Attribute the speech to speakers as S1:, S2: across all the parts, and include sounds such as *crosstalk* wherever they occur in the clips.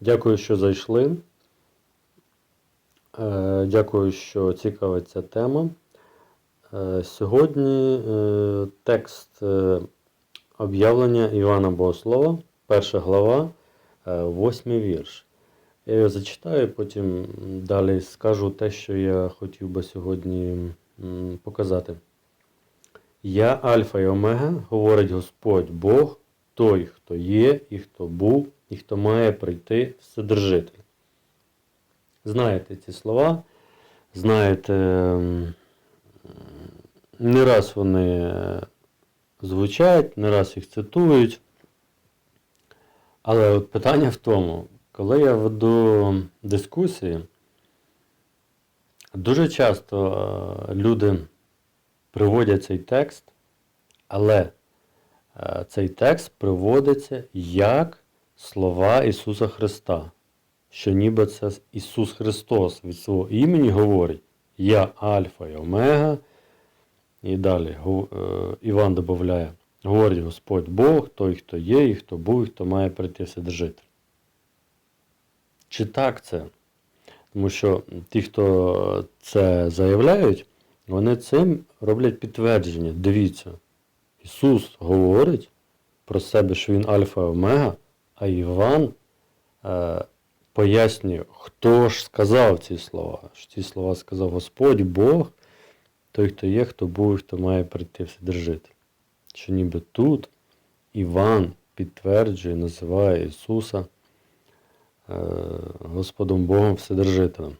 S1: Дякую, що зайшли. Е, Дякую, що цікавить ця тема. Е, Сьогодні е, текст об'явлення Івана Богослова, перша глава, восьмий вірш. Я його зачитаю, потім далі скажу те, що я хотів би сьогодні показати. Я Альфа і Омега, говорить Господь Бог, той, хто є, і хто був, і хто має прийти Вседержитель. Знаєте ці слова, знаєте, не раз вони е, звучать, не раз їх цитують. Але от питання в тому, коли я веду дискусії, дуже часто е, люди приводять цей текст, але е, цей текст приводиться як слова Ісуса Христа, що ніби це Ісус Христос від свого імені говорить Я Альфа і Омега. І далі е, Іван додає, говорить Господь Бог, той, хто є, і хто був, і хто має прийти Вседержитель. Чи так це? Тому що ті, хто це заявляють, вони цим роблять підтвердження. Дивіться, Ісус говорить про себе, що Він Альфа і Омега, а Іван е, пояснює, хто ж сказав ці слова. Що ці слова сказав Господь, Бог, той, хто є, хто був, хто має прийти Вседержитель. Що ніби тут Іван підтверджує, називає Ісуса е, Господом Богом Вседержителем.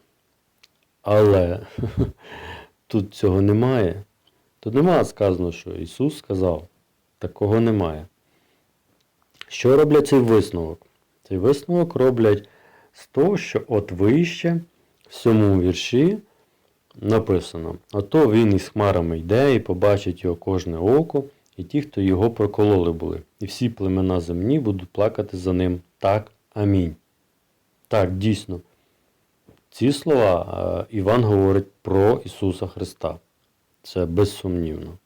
S1: Але *laughs* тут цього немає. Тут немає сказано, що Ісус сказав. Такого немає. Що роблять цей висновок? Цей висновок роблять з того, що от вище в сьомому вірші написано: Ото він із хмарами йде і побачить його кожне око, і ті, хто його прокололи були, і всі племена земні будуть плакати за ним. Так, амінь. Так, дійсно. Ці слова е, Іван говорить про Ісуса Христа. Це безсумнівно.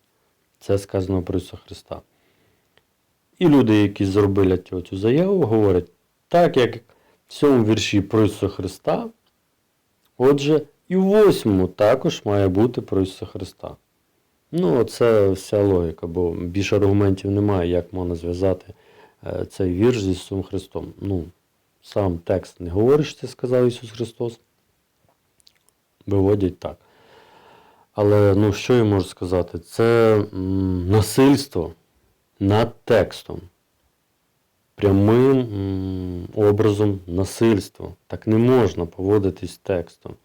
S1: Це сказано про Ісуса Христа. І люди, які зробили цю заяву, говорять, так як в цьому вірші про Ісуса Христа, отже, і в восьмому також має бути про Ісуса Христа. Ну, це вся логіка, бо більше аргументів немає, як можна зв'язати е, цей вірш з Ісусом Христом. Ну, сам текст не говорить, що це сказав Ісус Христос. Виводять так. Але ну, що я можу сказати? Це м, насильство над текстом. Прямим образом насильства. Так не можна поводитись з текстом.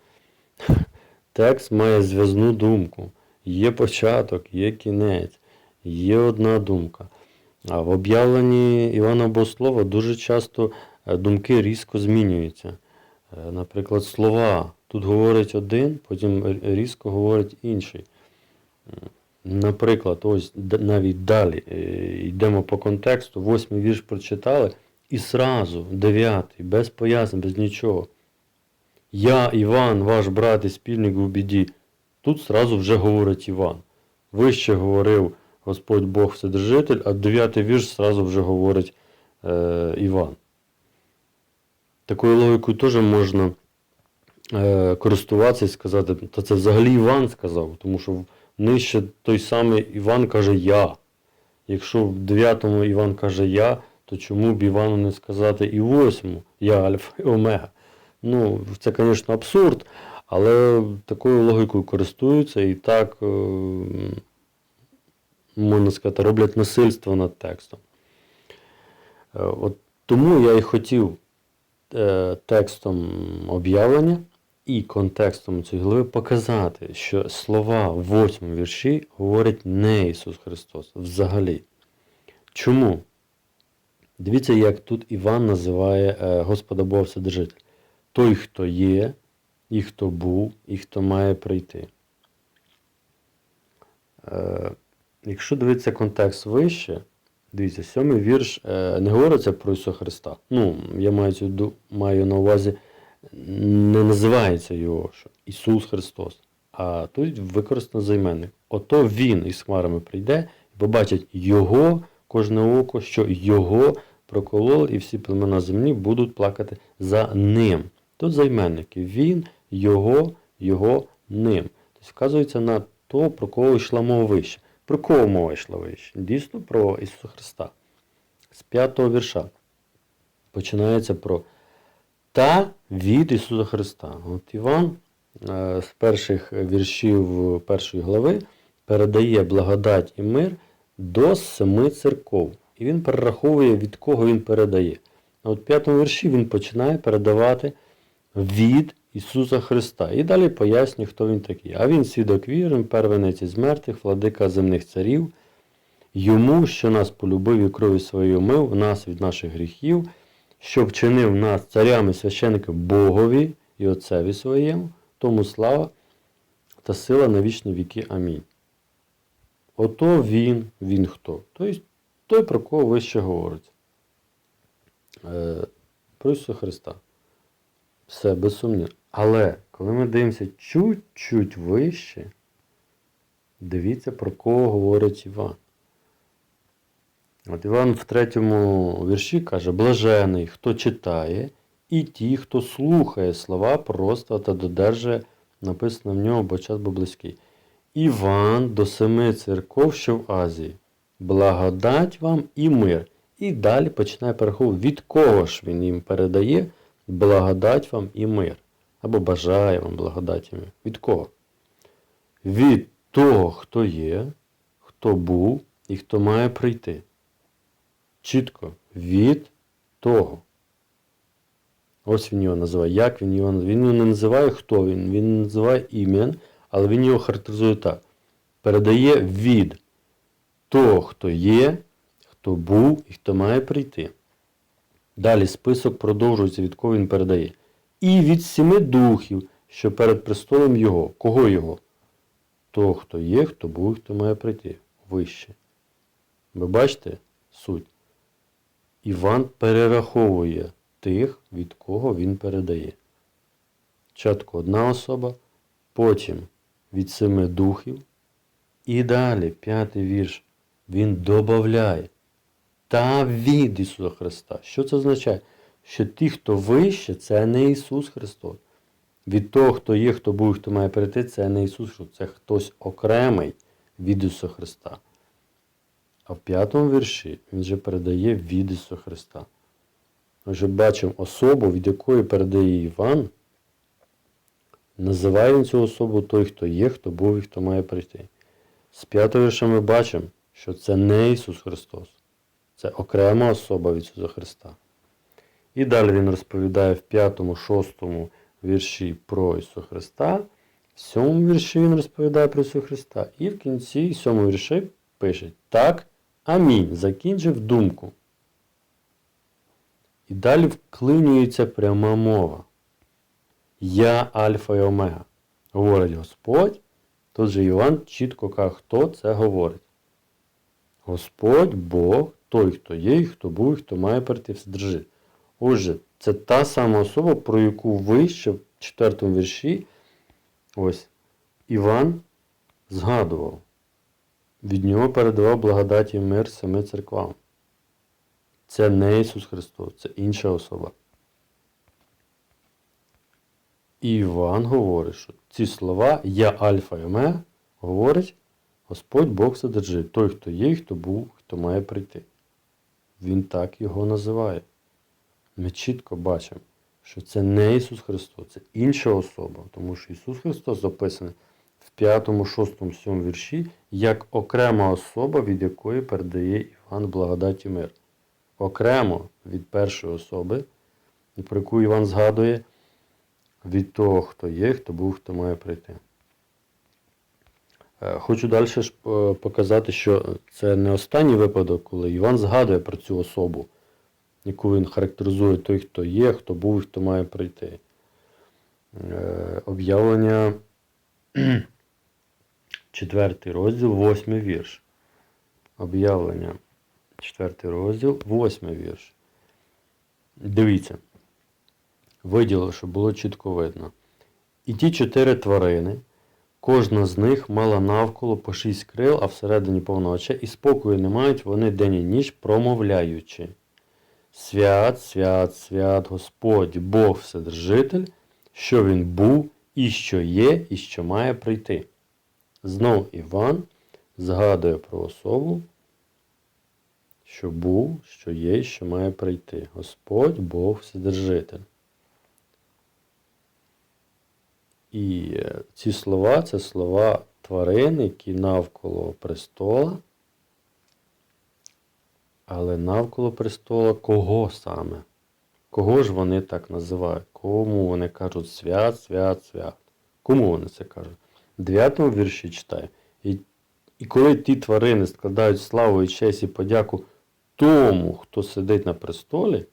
S1: *laughs* Текст має зв'язну думку. Є початок, є кінець, є одна думка. А в об'явленні Івана Богослова дуже часто е, думки різко змінюються. Е, Наприклад, слова. Тут говорить один, потім різко говорить інший. Наприклад, ось навіть далі е, йдемо по контексту, восьмий вірш прочитали, і сразу, дев'ятий, без пояснень, без нічого. Я, Іван, ваш брат і спільник у біді. Тут сразу вже говорить Іван. Вище говорив Господь Бог Вседержитель, а дев'ятий вірш сразу вже говорить е, Іван. Такою логікою теж можна е, користуватися і сказати, та це взагалі Іван сказав, тому що нижче той самий Іван каже Я. Якщо в 9 Іван каже Я, то чому б Івану не сказати і в 8 Я Альфа і Омега? Ну, це, звісно, абсурд, але такою логікою користуються і так, е, можна сказати, роблять насильство над текстом. Е, От тому я і хотів е, текстом об'явлення і контекстом цієї глави показати, що слова в восьмому вірші говорить не Ісус Христос взагалі. Чому? Дивіться, як тут Іван називає е, Господа Бога Вседержитель. Той, хто є, і хто був, і хто має прийти. Е, якщо дивитися контекст вище, дивіться, сьомий вірш е, не говориться про Ісуса Христа. Ну, я маю, маю на увазі, не називається його що Ісус Христос. А тут використано займенник. Ото Він із хмарами прийде і побачить Його, кожне око, що Його прокололи, і всі племена землі будуть плакати за ним. Тут займенники. Він, його, його, ним. Тобто вказується на то, про кого йшла мова вище. Про кого мова йшла вище? Дійсно про Ісуса Христа. З п'ятого вірша починається про та від Ісуса Христа. От Іван е, з перших віршів першої глави передає благодать і мир до семи церков. І він перераховує, від кого він передає. А от в п'ятому вірші він починає передавати від Ісуса Христа. І далі пояснює, хто він такий. А він свідок віри, первенець із мертвих, владика земних царів, йому, що нас полюбив і кров'ю своєю мив, нас від наших гріхів, що вчинив нас царями священники Богові і Отцеві своєму, тому слава та сила на вічні віки. Амінь. Ото він, він хто? Тобто той, про кого вище говорить. Е, про Ісуса Христа. Все, без сумніву. Але коли ми дивимося чуть-чуть вище, дивіться, про кого говорить Іван. От Іван в третьому вірші каже, блажений, хто читає, і ті, хто слухає слова пророцтва та додержує, написано в нього, бо час був близький. Іван до семи церков, що в Азії. Благодать вам і мир. І далі починає перераховувати, від кого ж він їм передає благодать вам і мир. Або бажає вам благодать мир. Від кого? Від того, хто є, хто був і хто має прийти. Чітко від того. Ось він його називає. Як він його називає? Він його не називає, хто він. Він називає ім'я, але він його характеризує так. Передає від того, хто є, хто був і хто має прийти. Далі список продовжується, від кого він передає. І від сіми духів, що перед престолом його. Кого його? Того, хто є, хто був хто має прийти. Вище. Ви бачите суть? Іван перераховує тих, від кого він передає. Спочатку одна особа, потім від семи духів. І далі, п'ятий вірш, він додає. Та від Ісуса Христа. Що це означає? Що ті, хто вище, це не Ісус Христос. Від того, хто є, хто був, хто має перейти, це не Ісус Христос, це хтось окремий від Ісуса Христа. А в п'ятому вірші він вже передає від Ісуса Христа. Ми вже бачимо особу, від якої передає Іван. Називає він цю особу той, хто є, хто був і хто має прийти. З п'ятого вірша ми бачимо, що це не Ісус Христос. Це окрема особа від Ісуса Христа. І далі він розповідає в п'ятому, шостому вірші про Ісуса Христа. В сьомому вірші він розповідає про Ісуса Христа. І в кінці сьомого вірші пише Так, амінь. Закінчив думку. І далі вклинюється пряма мова. Я Альфа і Омега. Говорить Господь. Тут же Іван чітко каже, хто це говорить. Господь Бог, той, хто є, і хто був, і хто має прийти все держи. Отже, це та сама особа, про яку вище в четвертому вірші ось Іван згадував. Від нього передавав благодаті і мир семи церквам. Це не Ісус Христос, це інша особа. І Іван говорить, що ці слова Я Альфа і Омега говорить Господь Бог содержить, той, хто є, хто був, хто має прийти. Він так його називає. Ми чітко бачимо, що це не Ісус Христос, це інша особа, тому що Ісус Христос записаний в 5, 6, 7 вірші як окрема особа, від якої передає Іван благодать мир. Окремо від першої особи, про яку Іван згадує, від того, хто є, хто був, хто має прийти. Е, Хочу далі е, показати, що це не останній випадок, коли Іван згадує про цю особу, яку він характеризує той, хто є, хто був і хто має прийти. Е, Об'явлення 4 розділ, 8 вірш. Об'явлення 4 розділ, 8 вірш. Дивіться. Виділив, щоб було чітко видно. І ті чотири тварини. Кожна з них мала навколо по шість крил, а всередині повноча, і спокою не мають вони день і ніч, промовляючи. Свят, свят, свят Господь, Бог Вседержитель, що Він був, і що є, і що має прийти. Знов Іван згадує про особу, що був, що є, що має прийти. Господь Бог Вседержитель. І е, ці слова це слова тварин, які навколо престола. Але навколо престола кого саме? Кого ж вони так називають? Кому вони кажуть свят, свят, свят? Кому вони це кажуть? В 9 вірші читаю. І, і коли ті тварини складають славу і честь і подяку тому, хто сидить на престолі,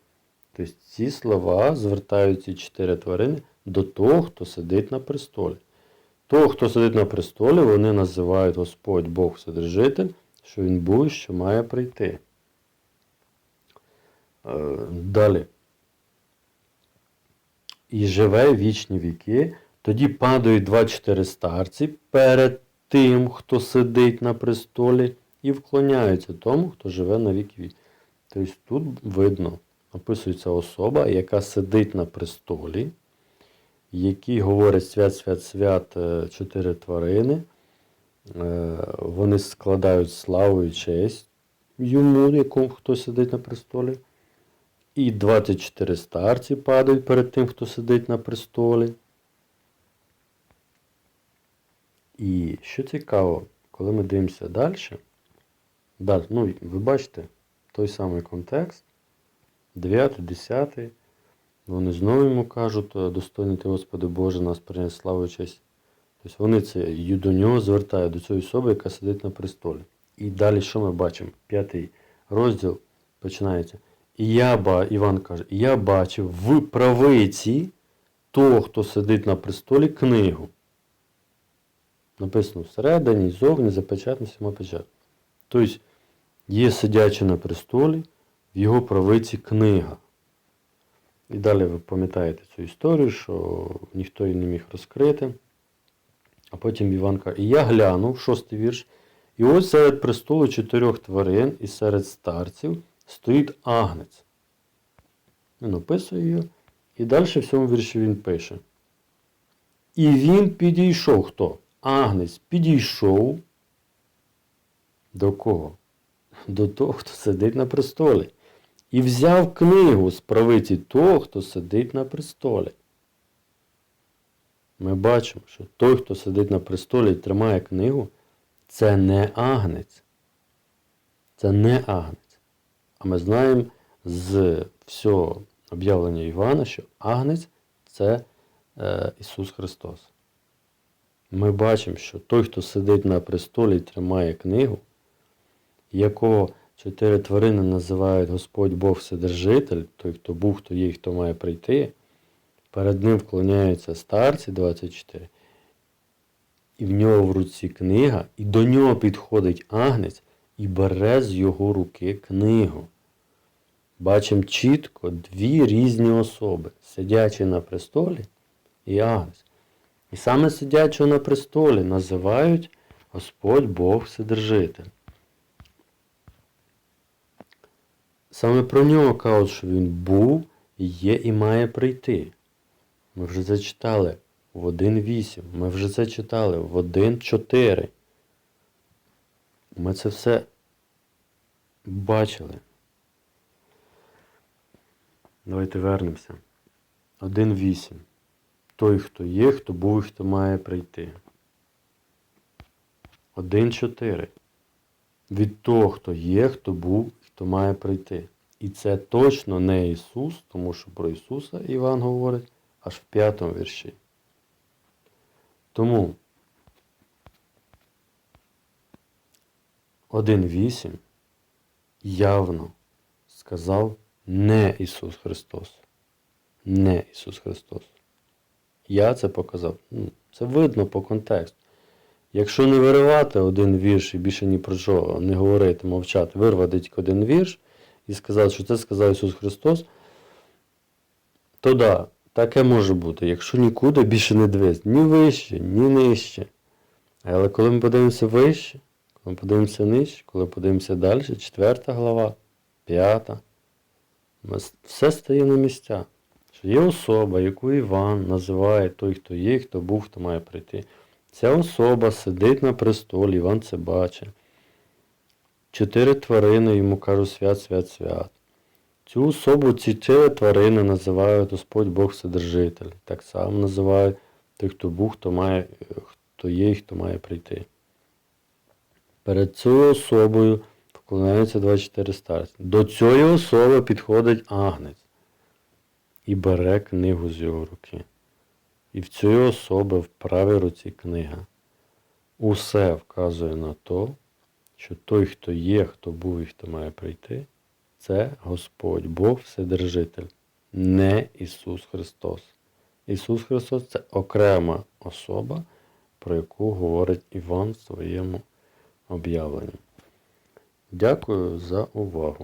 S1: то ці слова звертають ці чотири тварини до того, хто сидить на престолі. Того, хто сидить на престолі, вони називають Господь Бог Вседержитель, що Він був що має прийти. Е, Далі. І живе вічні віки, тоді падають два-чотири старці перед тим, хто сидить на престолі, і вклоняються тому, хто живе на вік вік. Тобто тут видно, описується особа, яка сидить на престолі, які говорять свят, свят, свят е, чотири тварини. Е, Вони складають славу і честь йому, якому хто сидить на престолі. І 24 старці падають перед тим, хто сидить на престолі. І що цікаво, коли ми дивимося далі, да, ну, ви бачите той самий контекст, 9, 10, вони знову йому кажуть, достойний ти, Господи Боже, нас приніс славу честь. Тобто вони це до нього звертають, до цієї особи, яка сидить на престолі. І далі що ми бачимо? П'ятий розділ починається. І я, ба- Іван каже, я бачив в правиці того, хто сидить на престолі, книгу. Написано всередині, зовні, запечатано, сіма печать. Тобто є сидячий на престолі, в його правиці книга. І далі ви пам'ятаєте цю історію, що ніхто її не міг розкрити. А потім Іван каже, і я глянув, шостий вірш, і ось серед престолу чотирьох тварин і серед старців стоїть агнець. Він описує її. І далі в цьому вірші він пише. І він підійшов хто? Агнець підійшов до кого? До того, хто сидить на престолі. І взяв книгу з правиці того, хто сидить на престолі. Ми бачимо, що той, хто сидить на престолі і тримає книгу, це не агнець. Це не агнець. А ми знаємо з всього об'явлення Івана, що Агнець це е, Ісус Христос. Ми бачимо, що той, хто сидить на престолі і тримає книгу, якого чотири тварини називають Господь Бог Вседержитель, той, хто був, хто є, хто має прийти, перед ним вклоняються старці 24, і в нього в руці книга, і до нього підходить агнець і бере з його руки книгу. Бачимо чітко дві різні особи, сидячі на престолі і Агнець. І саме сидячого на престолі називають Господь Бог Вседержитель. Саме про нього кажуть, що він був, є і має прийти. Ми вже це читали в 1.8. Ми вже це читали в 1.4. Ми це все бачили. Давайте вернемося. 1.8. Той, хто є, хто був і хто має прийти. 1.4. Від того, хто є, хто був і хто має прийти. І це точно не Ісус, тому що про Ісуса Іван говорить аж в п'ятому вірші. Тому 1.8 явно сказав не Ісус Христос. Не Ісус Христос. Я це показав. Ну, Це видно по контексту. Якщо не виривати один вірш і більше ні про що не говорити, мовчати, вирвати тільки один вірш і сказати, що це сказав Ісус Христос, то да, таке може бути. Якщо нікуди більше не дивись, ні вище, ні нижче. Але коли ми подивимося вище, коли ми подивимося нижче, коли подивимося далі, четверта глава, п'ята. Все стає на місця. Що є особа, яку Іван називає той, хто є, хто був, хто має прийти. Ця особа сидить на престолі, Іван це бачить. Чотири тварини йому кажуть свят, свят, свят. Цю особу ці чотири тварини називають Господь Бог Вседержитель. Так само називають той, хто був, хто має, хто є і хто має прийти. Перед цією особою вклоняються 24 старці. До цієї особи підходить агнець і бере книгу з його руки. І в цієї особи в правій руці книга. Усе вказує на то, що той, хто є, хто був і хто має прийти, це Господь, Бог Вседержитель, не Ісус Христос. Ісус Христос це окрема особа, про яку говорить Іван в своєму об'явленні. Дякую за увагу.